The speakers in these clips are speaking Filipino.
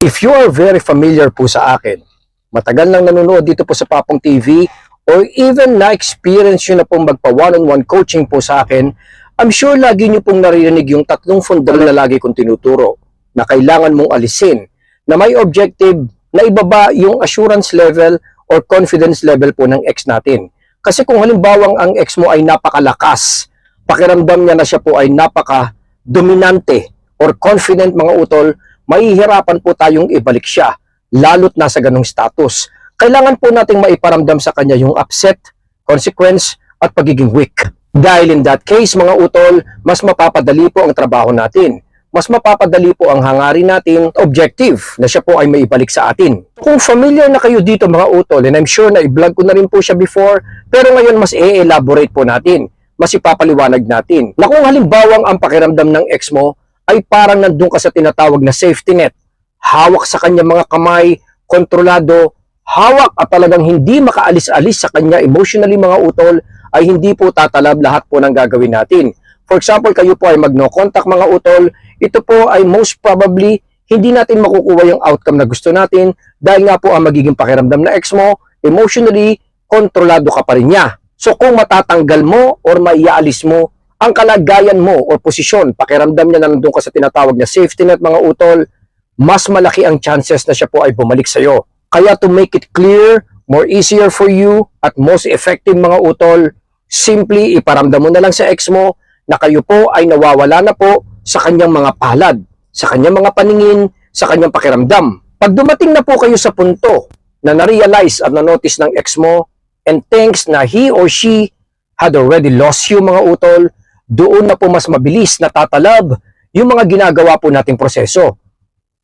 If you are very familiar po sa akin, matagal nang nanonood dito po sa Papong TV, or even na-experience nyo na pong magpa one-on-one coaching po sa akin, I'm sure lagi nyo pong naririnig yung tatlong fundamental na lagi kong tinuturo na kailangan mong alisin na may objective na ibaba yung assurance level or confidence level po ng ex natin. Kasi kung halimbawang ang ex mo ay napakalakas, pakiramdam niya na siya po ay napaka-dominante or confident mga utol, mahihirapan po tayong ibalik siya, lalo't nasa ganong status. Kailangan po nating maiparamdam sa kanya yung upset, consequence, at pagiging weak. Dahil in that case, mga utol, mas mapapadali po ang trabaho natin. Mas mapapadali po ang hangarin natin objective na siya po ay maibalik sa atin. Kung familiar na kayo dito mga utol, and I'm sure na i-vlog ko na rin po siya before, pero ngayon mas i-elaborate po natin, mas ipapaliwanag natin, na kung halimbawang ang pakiramdam ng ex mo ay parang nandun ka sa tinatawag na safety net, hawak sa kanya mga kamay, kontrolado, hawak at talagang hindi makaalis-alis sa kanya emotionally mga utol, ay hindi po tatalab lahat po ng gagawin natin. For example, kayo po ay mag-no contact mga utol, ito po ay most probably hindi natin makukuha yung outcome na gusto natin dahil nga po ang magiging pakiramdam na ex mo, emotionally, kontrolado ka pa rin niya. So kung matatanggal mo or maiaalis mo ang kalagayan mo or posisyon, pakiramdam niya na nandun ka sa tinatawag na safety net mga utol, mas malaki ang chances na siya po ay bumalik sa'yo. Kaya to make it clear, more easier for you, at most effective mga utol, simply iparamdam mo na lang sa ex mo na kayo po ay nawawala na po sa kanyang mga palad, sa kanyang mga paningin, sa kanyang pakiramdam. Pag dumating na po kayo sa punto na na-realize at na-notice ng ex mo and thinks na he or she had already lost you mga utol, doon na po mas mabilis na tatalab yung mga ginagawa po nating proseso.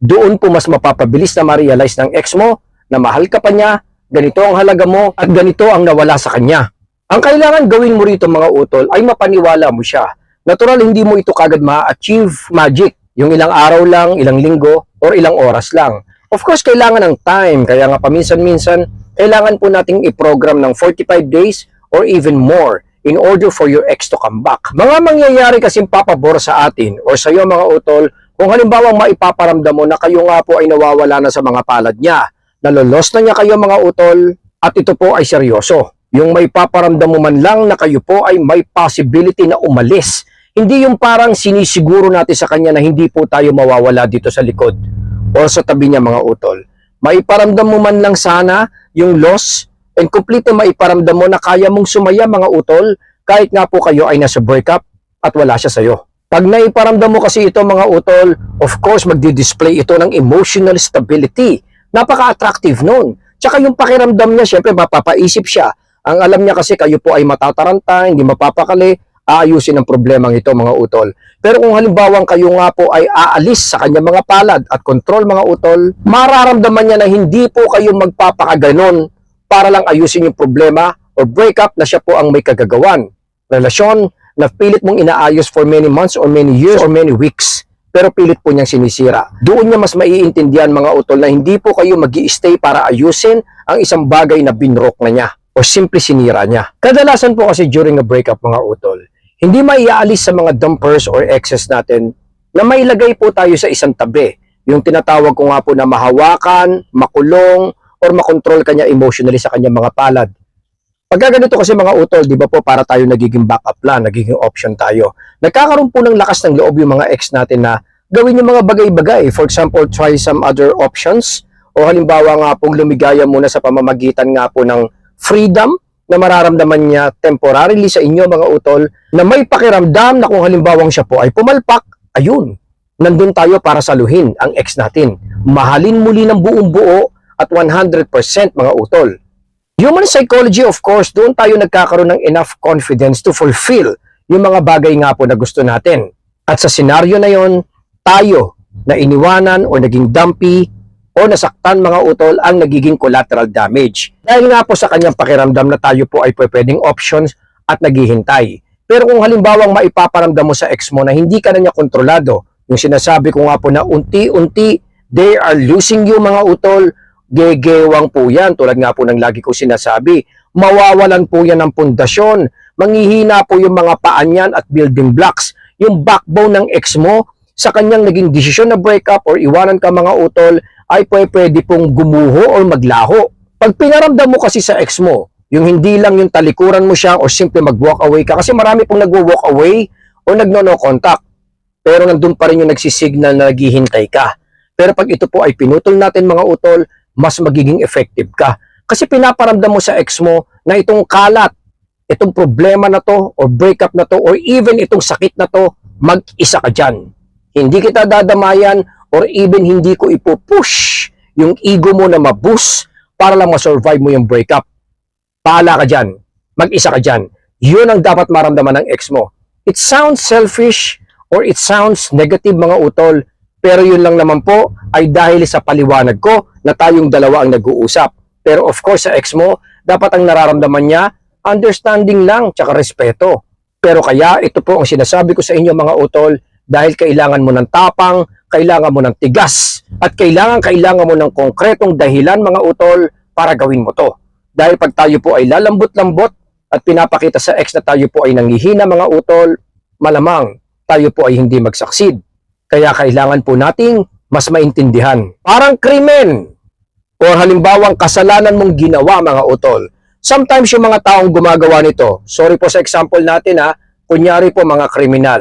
Doon po mas mapapabilis na ma-realize ng ex mo na mahal ka pa niya, ganito ang halaga mo at ganito ang nawala sa kanya. Ang kailangan gawin mo rito mga utol ay mapaniwala mo siya. Natural hindi mo ito kagad ma-achieve magic. Yung ilang araw lang, ilang linggo, or ilang oras lang. Of course, kailangan ng time. Kaya nga paminsan-minsan, kailangan po nating i-program ng 45 days or even more in order for your ex to come back. Mga mangyayari kasing papabor sa atin or sa iyo mga utol, kung halimbawa maipaparamdam mo na kayo nga po ay nawawala na sa mga palad niya, nalolos na niya kayo mga utol, at ito po ay seryoso. Yung may paparamdam mo man lang na kayo po ay may possibility na umalis. Hindi yung parang sinisiguro natin sa kanya na hindi po tayo mawawala dito sa likod o sa tabi niya mga utol. Maiparamdam mo man lang sana yung loss and na maiparamdam mo na kaya mong sumaya mga utol kahit nga po kayo ay nasa breakup at wala siya sa'yo. Pag naiparamdam mo kasi ito mga utol, of course magdi-display ito ng emotional stability. Napaka-attractive nun. Tsaka yung pakiramdam niya, syempre mapapaisip siya. Ang alam niya kasi kayo po ay matataranta, hindi mapapakali, aayusin ang problemang ito mga utol. Pero kung halimbawang kayo nga po ay aalis sa kanya mga palad at control mga utol, mararamdaman niya na hindi po kayo magpapakaganon para lang ayusin yung problema or breakup na siya po ang may kagagawan. Relasyon na pilit mong inaayos for many months or many years or many weeks pero pilit po niyang sinisira. Doon niya mas maiintindihan mga utol na hindi po kayo mag stay para ayusin ang isang bagay na binrok na niya o simple sinira niya. Kadalasan po kasi during a breakup mga utol, hindi maiaalis sa mga dumpers or exes natin na mailagay po tayo sa isang tabi. Yung tinatawag ko nga po na mahawakan, makulong, or makontrol kanya emotionally sa kanyang mga palad. Pagka ganito kasi mga utol, di ba po para tayo nagiging backup plan, nagiging option tayo. Nagkakaroon po ng lakas ng loob yung mga ex natin na gawin yung mga bagay-bagay. For example, try some other options. O halimbawa nga pong lumigaya muna sa pamamagitan nga po ng freedom na mararamdaman niya temporarily sa inyo mga utol na may pakiramdam na kung halimbawang siya po ay pumalpak, ayun, nandun tayo para saluhin ang ex natin. Mahalin muli ng buong buo at 100% mga utol. Human psychology, of course, doon tayo nagkakaroon ng enough confidence to fulfill yung mga bagay nga po na gusto natin. At sa senaryo na yon, tayo na iniwanan o naging dumpy o nasaktan mga utol ang nagiging collateral damage. Dahil nga po sa kanyang pakiramdam na tayo po ay pwedeng options at naghihintay. Pero kung halimbawang maipaparamdam mo sa ex mo na hindi ka na niya kontrolado, yung sinasabi ko nga po na unti-unti, they are losing you mga utol, gegewang po yan, tulad nga po ng lagi ko sinasabi, mawawalan po yan ng pundasyon, manghihina po yung mga paan yan at building blocks, yung backbone ng ex mo, sa kanyang naging desisyon na break up or iwanan ka mga utol, ay pwe- pwede pong gumuho o maglaho. Pag pinaramdam mo kasi sa ex mo, yung hindi lang yung talikuran mo siya o simple mag-walk away ka, kasi marami pong nagwo-walk away o nagno-no contact. Pero nandun pa rin yung nagsisignal na naghihintay ka. Pero pag ito po ay pinutol natin mga utol, mas magiging effective ka. Kasi pinaparamdam mo sa ex mo na itong kalat, itong problema na to, or breakup na to, or even itong sakit na to, mag-isa ka dyan. Hindi kita dadamayan, or even hindi ko ipupush yung ego mo na maboost para lang ma-survive mo yung breakup. Paala ka dyan. Mag-isa ka dyan. Yun ang dapat maramdaman ng ex mo. It sounds selfish or it sounds negative mga utol, pero yun lang naman po ay dahil sa paliwanag ko na tayong dalawa ang nag-uusap. Pero of course sa ex mo, dapat ang nararamdaman niya, understanding lang tsaka respeto. Pero kaya ito po ang sinasabi ko sa inyo mga utol dahil kailangan mo ng tapang, kailangan mo ng tigas, at kailangan kailangan mo ng konkretong dahilan mga utol para gawin mo to. Dahil pag tayo po ay lalambot-lambot at pinapakita sa ex na tayo po ay nangihina mga utol, malamang tayo po ay hindi magsaksid. Kaya kailangan po nating mas maintindihan. Parang krimen o halimbawang kasalanan mong ginawa mga utol. Sometimes yung mga taong gumagawa nito, sorry po sa example natin ha, kunyari po mga kriminal,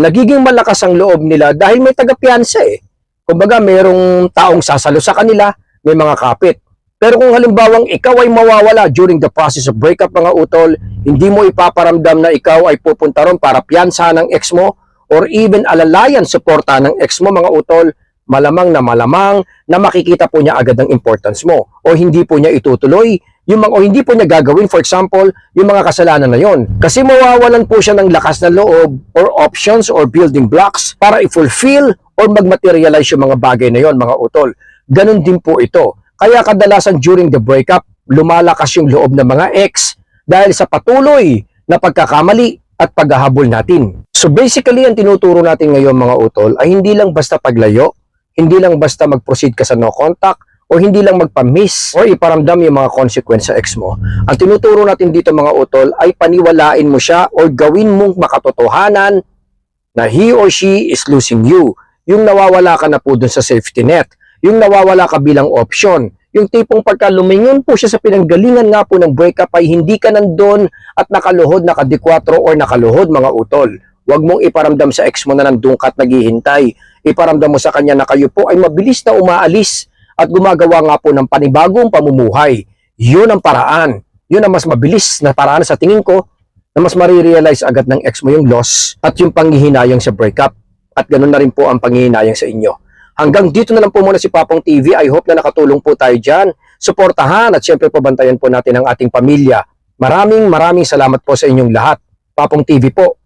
nagiging malakas ang loob nila dahil may taga-piyansa eh. Kumbaga merong taong sasalo sa kanila, may mga kapit. Pero kung halimbawang ikaw ay mawawala during the process of breakup mga utol, hindi mo ipaparamdam na ikaw ay pupunta ron para piyansa ng ex mo or even alalayan suporta ng ex mo mga utol, malamang na malamang na makikita po niya agad ang importance mo o hindi po niya itutuloy yung mga, o hindi po niya gagawin for example yung mga kasalanan na yon kasi mawawalan po siya ng lakas na loob or options or building blocks para i-fulfill or mag-materialize yung mga bagay na yon mga utol. Ganun din po ito. Kaya kadalasan during the breakup lumalakas yung loob ng mga ex dahil sa patuloy na pagkakamali at paghahabol natin so basically ang tinuturo natin ngayon mga utol ay hindi lang basta paglayo hindi lang basta mag-proceed ka sa no contact o hindi lang magpa-miss o iparamdam yung mga consequence sa ex mo. Ang tinuturo natin dito mga utol ay paniwalain mo siya o gawin mong makatotohanan na he or she is losing you. Yung nawawala ka na po dun sa safety net. Yung nawawala ka bilang option. Yung tipong pagka lumingon po siya sa pinanggalingan nga po ng breakup ay hindi ka nandun at nakaluhod, nakadikwatro or nakaluhod mga utol. Huwag mong iparamdam sa ex mo na nandun ka at naghihintay. Iparamdam mo sa kanya na kayo po ay mabilis na umaalis at gumagawa nga po ng panibagong pamumuhay. Yun ang paraan. Yun ang mas mabilis na paraan sa tingin ko na mas marirealize agad ng ex mo yung loss at yung panghihinayang sa breakup. At ganun na rin po ang panghihinayang sa inyo. Hanggang dito na lang po muna si Papong TV. I hope na nakatulong po tayo dyan. Suportahan at syempre pabantayan po natin ang ating pamilya. Maraming maraming salamat po sa inyong lahat. Papong TV po.